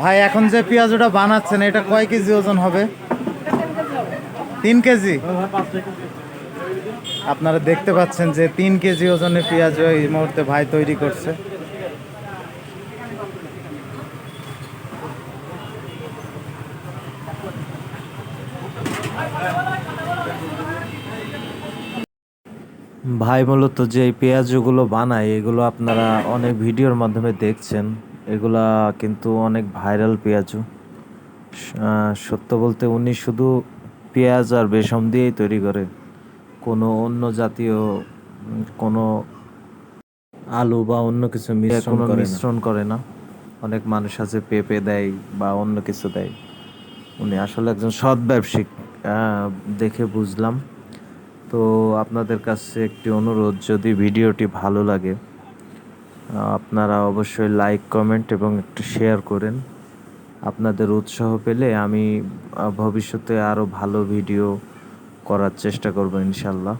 ভাই, এখন যে পেঁয়াজ ওটা বানাচ্ছেন, এটা কয় কেজি ওজন হবে? তিন কেজি? আপনারা দেখতে পাচ্ছেন যে তিন কেজি ওজনের পেঁয়াজ এই মুহূর্তে ভাই তৈরি করছে। ভাই মূলত যে পেঁয়াজগুলো বানায় এগুলো আপনারা অনেক ভিডিওর মাধ্যমে দেখছেন। এগুলা কিন্তু অনেক ভাইরাল পেঁয়াজু। সত্য বলতে উনি শুধু পেঁয়াজ আর বেসম দিয়েই তৈরি করে। কোনো অন্য জাতীয় কোনো আলু বা অন্য কিছু কোনো মিশ্রণ করে না। অনেক মানুষ আছে পেঁপে দেয় বা অন্য কিছু দেয়। উনি আসলে একজন সৎ ব্যবসায়িক দেখে বুঝলাম। তো আপনাদের কাছে একটি অনুরোধ, যদি ভিডিওটি ভালো লাগে, আপনারা অবশ্যই লাইক কমেন্ট এবং একটু শেয়ার করেন। আপনাদের উৎসাহ পেলে আমি ভবিষ্যতে আরও ভালো ভিডিও করার চেষ্টা করব ইনশাল্লাহ।